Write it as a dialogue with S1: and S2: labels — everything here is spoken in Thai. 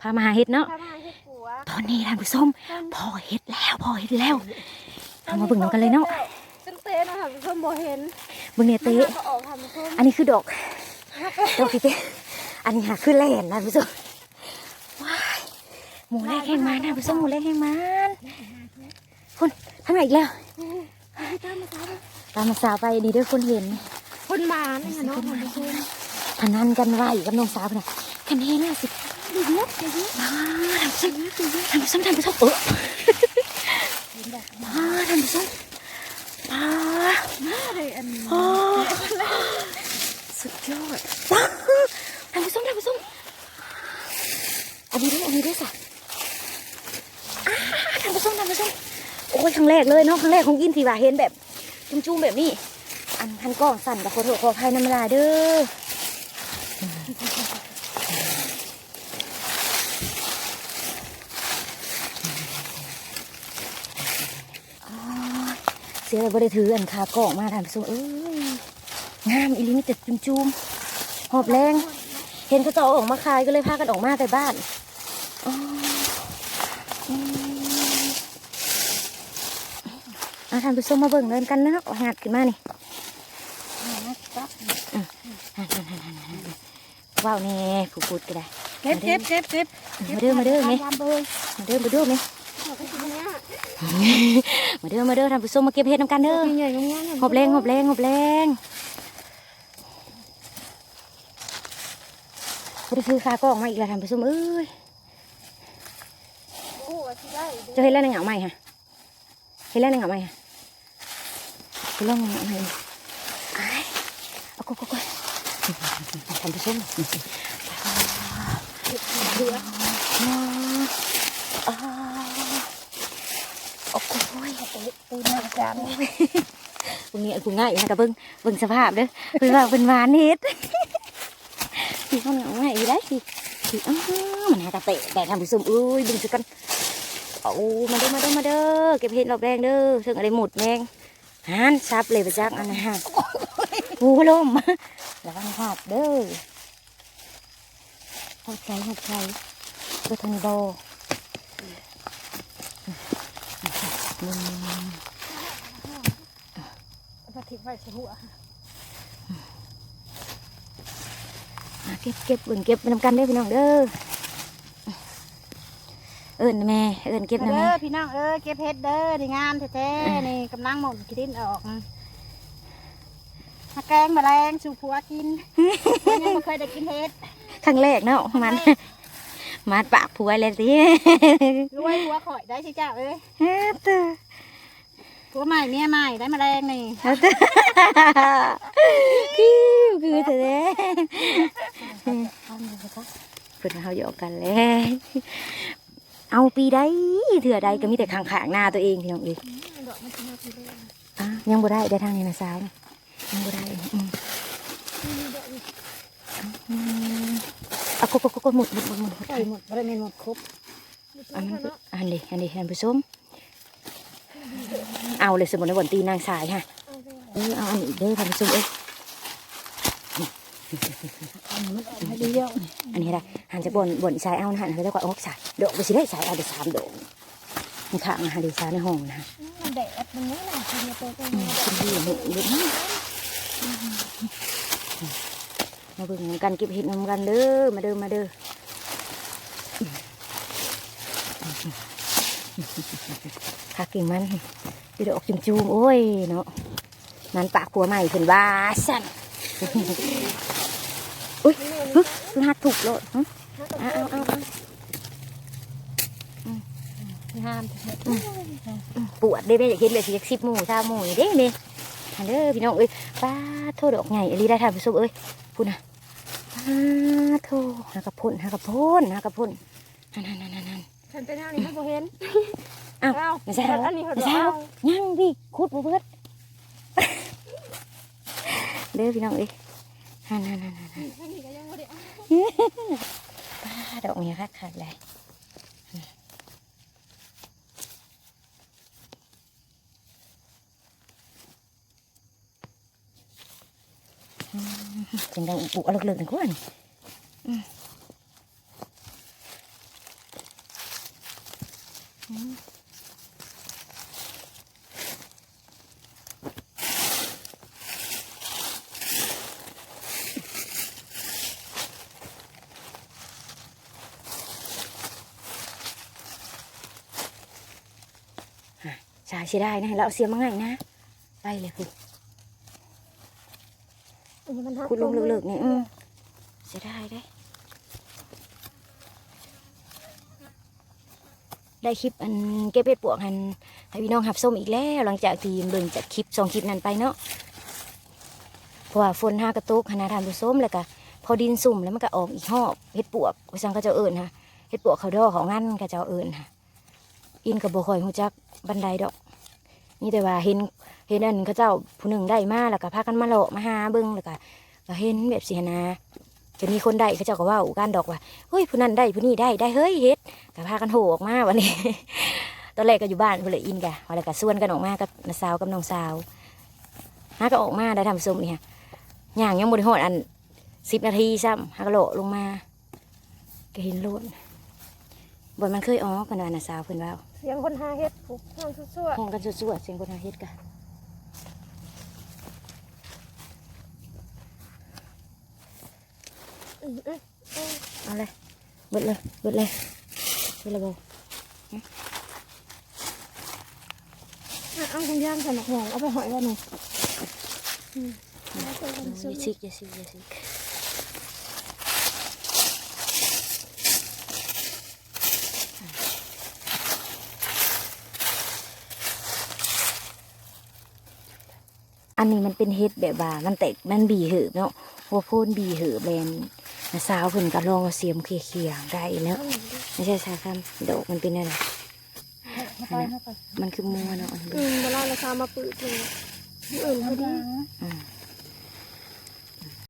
S1: พามาหาเห็ดเนาะ
S2: พามาเฮ็ดปัว
S1: ตอนนี้ท่านผู้ชมพ่อเห็ดแล้วพ่อเห็ดแล้วเอามาเบิ่งนำกันเลยเนาะ
S2: จังเต้นะคะผู้ชมบ่เห็น
S1: เบิ่งเนี่ยเตะ
S2: มันก็ออกค่ะผู้ชม
S1: อันนี้คือดอกดอกที่เตะอันนี้หาคือแล่นนะผู้ชมว้ายหมูแรกแห้งมันนะผู้ชมหมูแรกแห้งมันคุณทำไมอีกแล้ว
S2: ตามมาตามมา
S1: ตามมาสาวไปดีเด้วยคนเห็น
S2: คนมาเนี่ยค่ะเนาะท่านผู้ชม
S1: พนันกันไว้กับน้องสาวน่ะกันเห็นน่ะสิ
S2: เดี๋ยวเดี๋ยวเดี๋ยวเอ
S1: อ่าทำซ้ำทำซ้ำทำซ้ำเอออ่าทำซ้ำอ่า
S2: มาเลยอันนี้
S1: อ่าสุดยอดทำซ้ำทำซ้ำอันนี้ด้วยเอันนี้ด้วยสิอ่าทำซ้ำทำซ้ำโอ้ยครั้งแรกเลยเนาะครั้งแรกของกินที่ว่าเห็นแบบจุ่มๆแบบนี้อันทันกล้องสั่นกับขอโทษขออภัยน้ำลาเด้อ เสียเลยบ่ได้ถืออันคากล้องมาทานผู้ชมเอ้ยงามอีหลิมีแต่จุ่มๆหอบแรง เห็นเขาจะเอาออกมาขายก็เลยพากันออกมาแต่บ้านอ๋ออืมเอาทานผู้ชมมาเบิ่งเงินกันเนาะหัดขึ้นมานี่ว้าวแน่ผู้พูดก็ได้
S2: เก็บเก็บเก็บเก็บ
S1: มาเด้อมาเด้อไหม
S2: ตามเบอร์
S1: มาเด้อมาเด้อไหม มาเด้อมาเด้อทานผู้ชมมาเก็บเห็ดน้ำกันเด้อ
S2: ใหญ่ๆงามๆ
S1: หอบแรงหอบแรงหอบแรงบ่ได้ซื้อคากล้องมาอีกแล้วทานผู้ชมเอ้ย
S2: โอ้สิได้
S1: เจะเห็นแล้วในเหงาใหม่ค่ะเห็นแล้วในเหงาใหม่ค่ะเห็นแล้วในเหงาใหม่อ้ายเอาก็ก็ก็ทานผู้ชม
S2: เดือ
S1: อ่าโอ้โหย
S2: ตูนอา จารย์
S1: พวกนี้กูง่ายนะกับเบิ้งเบิ้งสภาพเด้อเพิ่นว่าเป็นหวานเฮ็ดพี่เขาเหงาง่ายอยู่ได้สิสิอ้ามันหากระเตะแต่ทำผู้ชมอุ้ยเบึงสิกันเอามาเด้อมาเด้อมาเด้อเก็บเห็ดรอบแรงเด้อถึงอะไรหมดแมงหันซับเลยไปจักอันนะฮะโอ้ลมระวังพลาดเด้อเข้าใจเข้าใจก็ทางโบ
S2: ปฏิ บัติหัว
S1: อะเก็บเก็บเบิ่งเก็บไปนำกันเด้อพี่น้องเด้อเอิญแม่เอิญเก็บนะ
S2: เด้
S1: แม่
S2: อพี่น้องเอ้ยเก็บเฮ็ดเด้อนี่งามแท้ๆนี่กำลังหมดกินออกมาแกงแมลงสู่ผัวกินยังไม่เคยได้กินเฮ็ด
S1: ครั้งแรกเนาะมันมาดปากผัวเลยสิ
S2: รวยผัวข่อยได้สิเจ้าเอ้ย
S1: เฮ้ยตัว
S2: ผัวใหม่เมียใหม่ได้แมลงนี่
S1: เฮ้ยคิวคือเธอเด้เพื่อนเขาหยอกกันแล้วเอาปีใดเถื่อใดก็มีแต่ข้างๆหน้าตัวเองพี่น้องเอ้ย
S2: ดอกมันจะมาทีเดียว
S1: อะยังบ่ได้ได้ทางนี้นะสาวยังบ่ได้อืมอืมเอากดกดกดหมดหมดหมดหมดหมด
S2: ใส่หมดหมดครบ
S1: อันนั้ออันนี้อันนี้ท่านผู้ชม เอาเลยสมุนไพรบนตีนางสายค่ะเออเอาอันนี้เด้อท่านผู้ชมเอ้ย
S2: ไม่ดีเดียว
S1: อันนี้ละหันจากบนบนสายเอานะหันไปแล้วก็เอาสายดอกไปสิได้สายเอาไปสามดอกมันข้างนะฮะดีสายในห้องนะฮะ
S2: มันแดดมันนี่แหละทีนี้ตัวก็
S1: อืมกินดีหนึ่งเด็ดมากมาเบิ่งกันเก็บเห็ดนำกันเด้อมาเด้อมาเด้อคักกิ่งมัน ดีดอกจุ่มจูมๆโอ้ยเนาะนั่นปากผัวใหม่ขึ้นว่าสั่นอุ้ยฮึคือหักถูกโลดหึเอาเอาเอา
S2: ห้าม
S1: ปวดได้ไหมอยากเห็นเลยสิอยากสิบหมู่ชาหมู่เด้เนี่ยอันเด้อพี่น้องเอ้ยป้าโทษดอกใหญ่อลีได้ทานผู้ชมเอ้ยพูดนะป้าโทษหากระพ่นหากระพ่นหากระพ่นนั่นนั่นนั่นนั่น
S2: ฉันเป็นเท่านี้ไม่เห็น
S1: อ้าว
S2: เอ้า
S1: ไม่ใช่เหรอ
S2: อันนี้เขา
S1: ไม่
S2: ด
S1: ใช่เหรอ
S2: อก
S1: ยังพี่คุดบ่เบิดเด้อพี่น้องเอ้ยนั่นนั่นนั่นนั่น
S2: อันนี้ก็ยังไม่ได้เอา
S1: ป้าดอกนี้คักคักเลยอืมเสียงดังอุปุเอาเลิกๆหนึ่งคนอืม สายเสียดายนะเราเอาเสียมมาง่ายนะไปเลยคุณ
S2: อันนี้มันหัก
S1: คุณลงเลิกๆนี่อืมเสียดายได้ได้คลิปอันเก็บเห็ดปวกหันให้พี่น้องหับส้มอีกแล้ว หลังจากที่เบิ่งจากคลิปสองคลิปนั้นไปเนาะเพราะว่าฝนห้ากระตุกคณะทานผู้ส้มแล้วก็พอดินสุ่มแล้วมันก็ออกอีกหอบเห็ดปวกว่าซังก็เจะเอิญฮะเห็ดปวกเขาดอกเขางั้นก็เจะเอิญฮะ อินกับบ่คอยหูจักบันไดดอก นี่แต่ว่าเห็นเห็นอันเขาเจ้าผู้หนึ่งได้มาแล้วก็พากันมาเลาะมาหาเบิ่งแล้วก็ก็เห็นแบบสิหั้นนะจะมีคนได้เขาเจ้าก็ว่ากันดอกว่าเฮ้ยผู้นั้นได้ผู้นี้ได้ได้เฮ้ยเฮ็ดก็พากันโหออกมาวันนี้ตอนแรกก็อยู่บ้านเพื่นเลยอินกะวันแรกก็ส่วนกันออกมากับน้าสาวกับน้องสาวหาก็ออกมาได้ทำส้มเนี่ยย่างยังบริหอดอันสิบนาทีซ้ำหาก็โลลงมาก็เห็นโลด บนมันเคยออกกันว่าน้าสาวเพิ่นว่า
S2: เสียงคนหาเฮ็ดผูกห้องซั่ว
S1: ห้องกันสวดๆเสียงคนหาเฮ็ดกะ
S2: ๆอืมอืม
S1: เอาเลยเบิดเลยเบิดเลยเบิดเลยบ่
S2: อะเอาคุณย่างใส่หมกหงเอาไปหอยไว้หน่อยอืมแล้วก็
S1: อ
S2: กันซุ
S1: ย่าซิกอย่าซิกอย่าซิก อันนี้มันเป็นเฮ็ดแบบว่ามันแตกมันบีเหืบเนาะหัวโพนบีเหืบแลนน้าสาวเพิ่นก็ลองเอาเสียมเขี่ยๆได้เนาะไม่ใช่สาคำดอกมันเป็นอะไร
S2: มาไปมาไป
S1: มันคือมัวเนาะอัน
S2: อื
S1: นี้
S2: มเวลาราคามาปืดเลยอื่นเขาดี
S1: อืม